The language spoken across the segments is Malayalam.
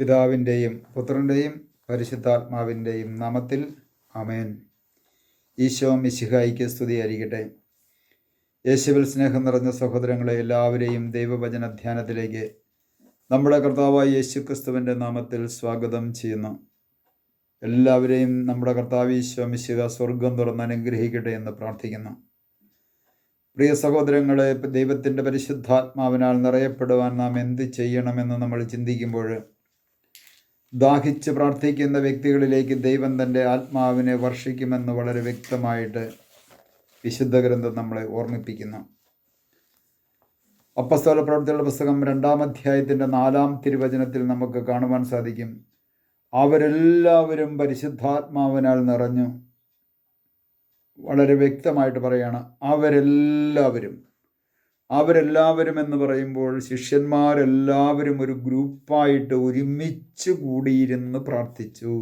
പിതാവിന്റെയും പുത്രന്റെയും പരിശുദ്ധാത്മാവിന്റെയും നാമത്തിൽ അമേൻ ഈശോ മിശിഹായിക്ക് സ്തുതി അരികട്ടെ. യേശുവിൽ സ്നേഹം നിറഞ്ഞ സഹോദരങ്ങളെ എല്ലാവരെയും ദൈവവചന ധ്യാനത്തിലേക്ക് നമ്മുടെ കർത്താവായ യേശു ക്രിസ്തുവിന്റെ നാമത്തിൽ സ്വാഗതം ചെയ്യുന്നു. എല്ലാവരെയും നമ്മുടെ കർത്താവ് ഈശോ മിശിഹ സ്വർഗം തുറന്ന് അനുഗ്രഹിക്കട്ടെ എന്ന് പ്രാർത്ഥിക്കുന്നു. പ്രിയ സഹോദരങ്ങളെ ദൈവത്തിന്റെ പരിശുദ്ധാത്മാവിനാൽ നിറയപ്പെടുവാൻ നാം എന്ത് ചെയ്യണമെന്ന് നമ്മൾ ചിന്തിക്കുമ്പോൾ ദാഹിച്ച് പ്രാർത്ഥിക്കുന്ന വ്യക്തികളിലേക്ക് ദൈവം തന്റെ ആത്മാവിനെ വർഷിക്കുമെന്ന് വളരെ വ്യക്തമായിട്ട് വിശുദ്ധ ഗ്രന്ഥം നമ്മളെ ഓർമ്മിപ്പിക്കുന്നു. അപ്പസ്തോല പ്രവർത്തികളുടെ പുസ്തകം രണ്ടാം അധ്യായത്തിന്റെ നാലാം തിരുവചനത്തിൽ നമുക്ക് കാണുവാൻ സാധിക്കും. അവരെല്ലാവരും പരിശുദ്ധാത്മാവിനാൽ നിറഞ്ഞു. വളരെ വ്യക്തമായിട്ട് പറയാണ് അവരെല്ലാവരും. അവരെല്ലാവരും എന്ന് പറയുമ്പോൾ ശിഷ്യന്മാരെല്ലാവരും ഒരു ഗ്രൂപ്പായിട്ട് ഒരുമിച്ച് കൂടിയിരുന്ന് പ്രാർത്ഥിച്ചു.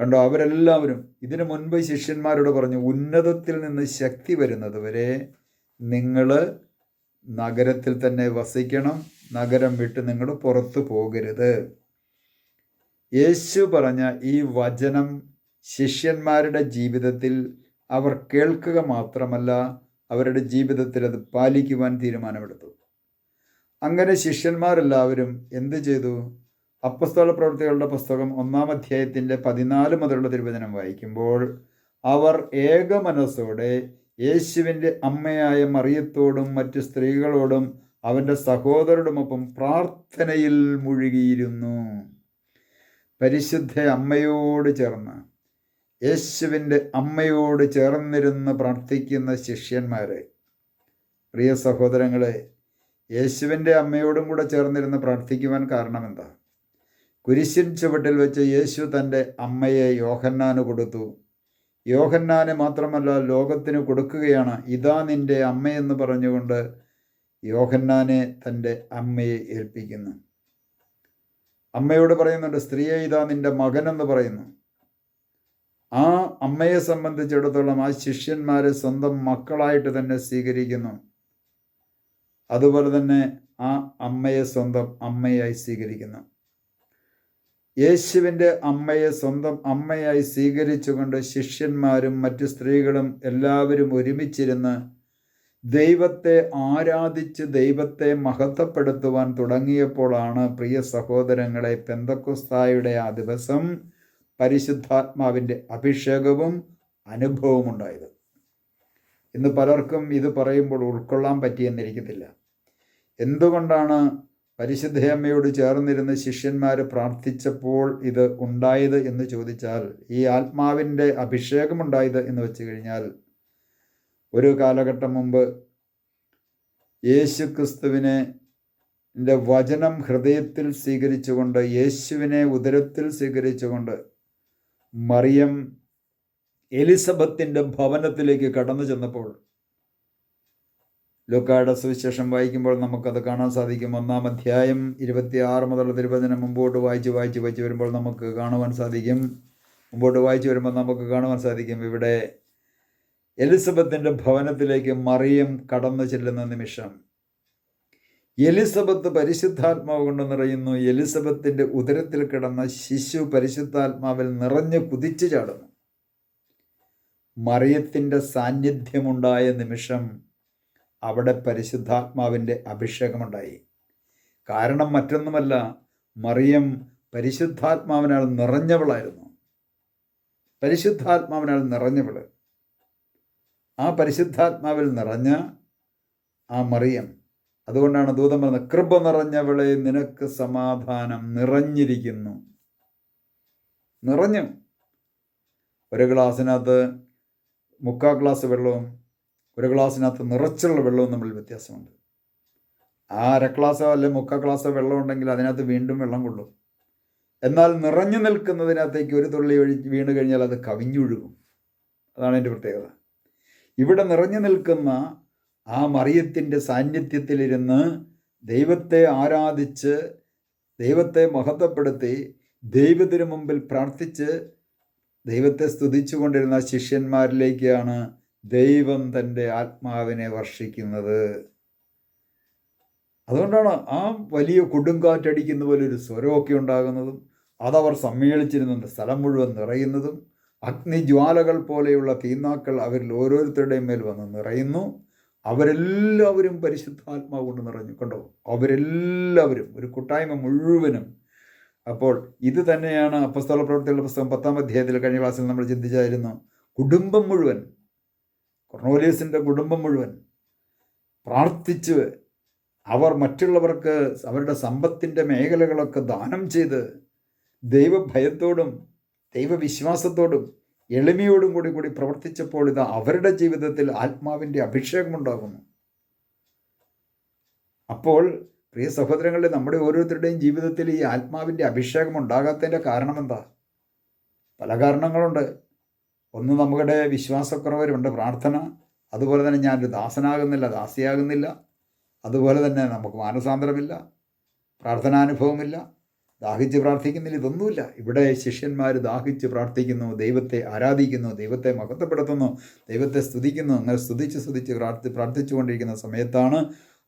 കണ്ടോ അവരെല്ലാവരും ഇതിനു മുൻപ് ശിഷ്യന്മാരോട് പറഞ്ഞു ഉന്നതത്തിൽ നിന്ന് ശക്തി വരുന്നത് വരെ നിങ്ങൾ നഗരത്തിൽ തന്നെ വസിക്കണം നഗരം വിട്ട് നിങ്ങൾ പുറത്തു പോകരുത്. യേശു പറഞ്ഞ ഈ വചനം ശിഷ്യന്മാരുടെ ജീവിതത്തിൽ അവർ കേൾക്കുക മാത്രമല്ല അവരുടെ ജീവിതത്തിൽ അത് പാലിക്കുവാൻ തീരുമാനമെടുത്തു. അങ്ങനെ ശിഷ്യന്മാരെല്ലാവരും എന്ത് ചെയ്തു? അപ്പസ്തോള പ്രവൃത്തികളുടെ പുസ്തകം ഒന്നാം അധ്യായത്തിന്റെ പതിനാല് മുതലുള്ള തിരുവചനം വായിക്കുമ്പോൾ അവർ ഏക മനസ്സോടെ യേശുവിന്റെ അമ്മയായ മറിയത്തോടും മറ്റ് സ്ത്രീകളോടും അവന്റെ സഹോദരോടുമൊപ്പം പ്രാർത്ഥനയിൽ മുഴുകിയിരുന്നു. പരിശുദ്ധ അമ്മയോട് ചേർന്ന് യേശുവിന്റെ അമ്മയോട് ചേർന്നിരുന്ന് പ്രാർത്ഥിക്കുന്ന ശിഷ്യന്മാരെ പ്രിയ സഹോദരങ്ങളെ യേശുവിന്റെ അമ്മയോടും കൂടെ ചേർന്നിരുന്ന് പ്രാർത്ഥിക്കുവാൻ കാരണം എന്താ കുരിശിൻ ചുവട്ടിൽ വെച്ച് യേശു തന്റെ അമ്മയെ യോഹന്നാന് കൊടുത്തു. യോഹന്നാന് മാത്രമല്ല ലോകത്തിന് കൊടുക്കുകയാണ് ഇതാ നിന്റെ അമ്മയെന്ന് പറഞ്ഞുകൊണ്ട് യോഹന്നാനെ തന്റെ അമ്മയെ ഏൽപ്പിക്കുന്നു. അമ്മയോട് പറയുന്നുണ്ട് സ്ത്രീയെ ഇതാ നിന്റെ മകനെന്ന് പറയുന്നു. ആ അമ്മയെ സംബന്ധിച്ചിടത്തോളം ആ ശിഷ്യന്മാരെ സ്വന്തം മക്കളായിട്ട് തന്നെ സ്വീകരിക്കുന്നു. അതുപോലെ തന്നെ ആ അമ്മയെ സ്വന്തം അമ്മയായി സ്വീകരിക്കുന്നു. യേശുവിന്റെ അമ്മയെ സ്വന്തം അമ്മയായി സ്വീകരിച്ചുകൊണ്ട് ശിഷ്യന്മാരും മറ്റ് സ്ത്രീകളും എല്ലാവരും ഒരുമിച്ചിരുന്ന് ദൈവത്തെ ആരാധിച്ച് ദൈവത്തെ മഹത്വപ്പെടുത്തുവാൻ തുടങ്ങിയപ്പോഴാണ് പ്രിയ സഹോദരങ്ങളെ പെന്തക്കുസ്തായുടെ ആ ദിവസം പരിശുദ്ധാത്മാവിന്റെ അഭിഷേകവും അനുഭവവും ഉണ്ടായത്. ഇന്ന് പലർക്കും ഇത് പറയുമ്പോൾ ഉൾക്കൊള്ളാൻ പറ്റിയെന്നിരിക്കത്തില്ല എന്തുകൊണ്ടാണ് പരിശുദ്ധയമ്മയോട് ചേർന്നിരുന്ന ശിഷ്യന്മാർ പ്രാർത്ഥിച്ചപ്പോൾ ഇത് ഉണ്ടായത് എന്ന് ചോദിച്ചാൽ ഈ ആത്മാവിന്റെ അഭിഷേകമുണ്ടായത് എന്ന് വെച്ച് കഴിഞ്ഞാൽ ഒരു കാലഘട്ടം മുമ്പ് യേശു ക്രിസ്തുവിനെ വചനം ഹൃദയത്തിൽ സ്വീകരിച്ചുകൊണ്ട് യേശുവിനെ ഉദരത്തിൽ സ്വീകരിച്ചുകൊണ്ട് മറിയം എലിസബത്തിന്റെ ഭവനത്തിലേക്ക് കടന്നു ചെന്നപ്പോൾ ലുക്കായുടെ സുവിശേഷം വായിക്കുമ്പോൾ നമുക്കത് കാണാൻ സാധിക്കും. ഒന്നാം അധ്യായം ഇരുപത്തി ആറ് മുതൽ തിരുവചനം മുമ്പോട്ട് വായിച്ച് വായിച്ച് വായിച്ച് വരുമ്പോൾ നമുക്ക് കാണുവാൻ സാധിക്കും. മുമ്പോട്ട് വായിച്ച് വരുമ്പോൾ നമുക്ക് കാണുവാൻ സാധിക്കും. ഇവിടെ എലിസബത്തിന്റെ ഭവനത്തിലേക്ക് മറിയം കടന്നു ചെല്ലുന്ന നിമിഷം എലിസബത്ത് പരിശുദ്ധാത്മാവ് കൊണ്ട് നിറയുന്നു. എലിസബത്തിന്റെ ഉദരത്തിൽ കിടന്ന ശിശു പരിശുദ്ധാത്മാവിൽ നിറഞ്ഞ് കുതിച്ചു ചാടുന്നു. മറിയത്തിന്റെ സാന്നിധ്യമുണ്ടായ നിമിഷം അവിടെ പരിശുദ്ധാത്മാവിന്റെ അഭിഷേകമുണ്ടായി. കാരണം മറ്റൊന്നുമല്ല മറിയം പരിശുദ്ധാത്മാവിനാൽ നിറഞ്ഞവളായിരുന്നു. പരിശുദ്ധാത്മാവിനാൽ നിറഞ്ഞവൾ ആ പരിശുദ്ധാത്മാവിൽ നിറഞ്ഞ ആ മറിയം അതുകൊണ്ടാണ് ദൂതം പറഞ്ഞത് കൃപ നിറഞ്ഞവളെ നിനക്ക് സമാധാനം നിറഞ്ഞിരിക്കുന്നു. നിറഞ്ഞു. ഒരു ഗ്ലാസ്സിനകത്ത് മുക്കാൽ ഗ്ലാസ് വെള്ളവും ഒരു ഗ്ലാസ്സിനകത്ത് നിറച്ചുള്ള വെള്ളവും തമ്മിൽ വ്യത്യാസമുണ്ട്. ആ അര ഗ്ലാസ്സോ അല്ലെ മുക്കാൽ ഗ്ലാസ്സോ വെള്ളം ഉണ്ടെങ്കിൽ അതിനകത്ത് വീണ്ടും വെള്ളം കൊള്ളും. എന്നാൽ നിറഞ്ഞു നിൽക്കുന്നതിനകത്തേക്ക് ഒരു തുള്ളി ഒഴി വീണ് കഴിഞ്ഞാൽ അത് കവിഞ്ഞൊഴുകും. അതാണ് എന്റെ പ്രത്യേകത. ഇവിടെ നിറഞ്ഞു നിൽക്കുന്ന ആ മറിയത്തിന്റെ സാന്നിധ്യത്തിലിരുന്ന് ദൈവത്തെ ആരാധിച്ച് ദൈവത്തെ മഹത്വപ്പെടുത്തി ദൈവത്തിനു മുമ്പിൽ പ്രാർത്ഥിച്ച് ദൈവത്തെ സ്തുതിച്ചുകൊണ്ടിരുന്ന ശിഷ്യന്മാരിലേക്കാണ് ദൈവം തന്റെ ആത്മാവിനെ വർഷിക്കുന്നത്. അതുകൊണ്ടാണ് ആ വലിയ കൊടുങ്കാറ്റടിക്കുന്ന പോലെ ഒരു സ്വരമൊക്കെ ഉണ്ടാകുന്നതും അതവർ സമ്മേളിച്ചിരുന്ന സ്ഥലം മുഴുവൻ നിറയുന്നതും അഗ്നിജ്വാലകൾ പോലെയുള്ള തീനാക്കൾ അവരിൽ ഓരോരുത്തരുടെയും മേൽ വന്ന് നിറയുന്നു. അവരെല്ലാവരും പരിശുദ്ധാത്മാവ് കൊണ്ട് നിറഞ്ഞു. കണ്ടോ? അവരെല്ലാവരും ഒരു കൂട്ടായ്മ മുഴുവനും. അപ്പോൾ ഇത് തന്നെയാണ് അപ്പസ്തോല പ്രവൃത്തികളുടെ പുസ്തകം പത്താം അധ്യായത്തിൽ കഴിഞ്ഞ ക്ലാസ്സിൽ നമ്മൾ ചിന്തിച്ചായിരുന്നു. കുടുംബം മുഴുവൻ കൊർണോലിയസിന്റെ കുടുംബം മുഴുവൻ പ്രാർത്ഥിച്ച് അവർ മറ്റുള്ളവർക്ക് അവരുടെ സമ്പത്തിന്റെ മേഖലകളൊക്കെ ദാനം ചെയ്ത് ദൈവഭയത്തോടും ദൈവവിശ്വാസത്തോടും എളിമയോടും കൂടി കൂടി പ്രവർത്തിച്ചപ്പോൾ ഇത് അവരുടെ ജീവിതത്തിൽ ആത്മാവിന്റെ അഭിഷേകമുണ്ടാകുന്നു. അപ്പോൾ പ്രിയ സഹോദരങ്ങളെ നമ്മുടെ ഓരോരുത്തരുടെയും ജീവിതത്തിൽ ഈ ആത്മാവിന്റെ അഭിഷേകം ഉണ്ടാകാത്തതിന്റെ കാരണം എന്താ പല കാരണങ്ങളുണ്ട്. ഒന്ന് നമ്മുടെ വിശ്വാസക്കുറവരുണ്ട് പ്രാർത്ഥന. അതുപോലെ തന്നെ ഞാനൊരു ദാസനാകുന്നില്ല ദാസിയാകുന്നില്ല. അതുപോലെ തന്നെ നമുക്ക് മാനസാന്തരമില്ല പ്രാർത്ഥനാനുഭവമില്ല. ദാഹിച്ച് പ്രാർത്ഥിക്കുന്നില്ല ഇതൊന്നുമില്ല. ഇവിടെ ശിഷ്യന്മാർ ദാഹിച്ച് പ്രാർത്ഥിക്കുന്നു ദൈവത്തെ ആരാധിക്കുന്നു ദൈവത്തെ മഹത്വപ്പെടുത്തുന്നു ദൈവത്തെ സ്തുതിക്കുന്നു. അങ്ങനെ സ്തുതിച്ച് സ്തുതിച്ച് പ്രാർത്ഥി പ്രാർത്ഥിച്ചുകൊണ്ടിരിക്കുന്ന സമയത്താണ്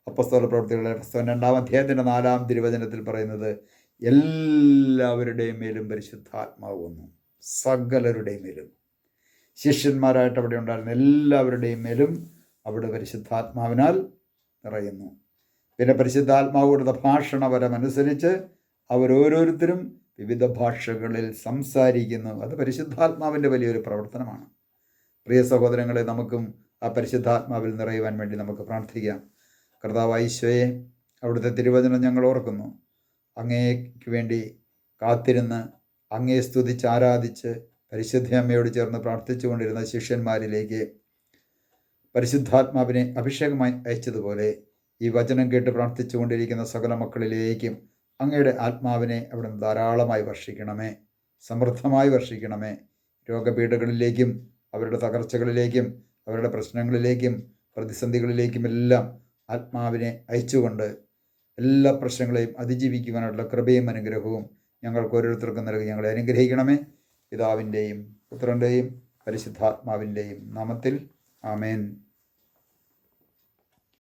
അപ്പസ്തോല പ്രവർത്തികളുടെ പുസ്തകം രണ്ടാം അധ്യായത്തിന്റെ നാലാം തിരുവചനത്തിൽ പറയുന്നത് എല്ലാവരുടെയും മേലും പരിശുദ്ധാത്മാവ് വന്നു. സകലരുടെയും മേലും. ശിഷ്യന്മാരായിട്ട് അവിടെ ഉണ്ടായിരുന്ന എല്ലാവരുടെയും മേലും അവിടെ പരിശുദ്ധാത്മാവിനാൽ നിറയുന്നു. പിന്നെ പരിശുദ്ധാത്മാവ് കൊടുത്ത ഭാഷണപരമനുസരിച്ച് അവരോരോരുത്തരും വിവിധ ഭാഷകളിൽ സംസാരിക്കുന്നു. അത് പരിശുദ്ധാത്മാവിന്റെ വലിയൊരു പ്രവർത്തനമാണ്. പ്രിയ സഹോദരങ്ങളെ നമുക്കും ആ പരിശുദ്ധാത്മാവിൽ നിറയുവാൻ വേണ്ടി നമുക്ക് പ്രാർത്ഥിക്കാം. കർത്താവ് ഈശോയെ അവിടുത്തെ തിരുവചനം ഞങ്ങൾ ഓർക്കുന്നു. അങ്ങേക്ക് വേണ്ടി കാത്തിരുന്ന് അങ്ങേ സ്തുതിച്ച് ആരാധിച്ച് പരിശുദ്ധ അമ്മയോട് ചേർന്ന് പ്രാർത്ഥിച്ചുകൊണ്ടിരുന്ന ശിഷ്യന്മാരിലേക്ക് പരിശുദ്ധാത്മാവിനെ അഭിഷേകമായി അയച്ചതുപോലെ ഈ വചനം കേട്ട് പ്രാർത്ഥിച്ചുകൊണ്ടിരിക്കുന്ന സകല മക്കളിലേക്കും അങ്ങയുടെ ആത്മാവിനെ അവിടുന്ന് ധാരാളമായി വർഷിക്കണമേ. സമൃദ്ധമായി വർഷിക്കണമേ. രോഗപീഠകളിലേക്കും അവരുടെ തകർച്ചകളിലേക്കും അവരുടെ പ്രശ്നങ്ങളിലേക്കും പ്രതിസന്ധികളിലേക്കും എല്ലാം ആത്മാവിനെ അയച്ചുകൊണ്ട് എല്ലാ പ്രശ്നങ്ങളെയും അതിജീവിക്കുവാനുള്ള കൃപയും അനുഗ്രഹവും ഞങ്ങൾക്ക് ഓരോരുത്തർക്കും നൽകി ഞങ്ങളെ അനുഗ്രഹിക്കണമേ. പിതാവിന്റെയും പുത്രന്റെയും പരിശുദ്ധാത്മാവിന്റെയും നാമത്തിൽ ആമേൻ.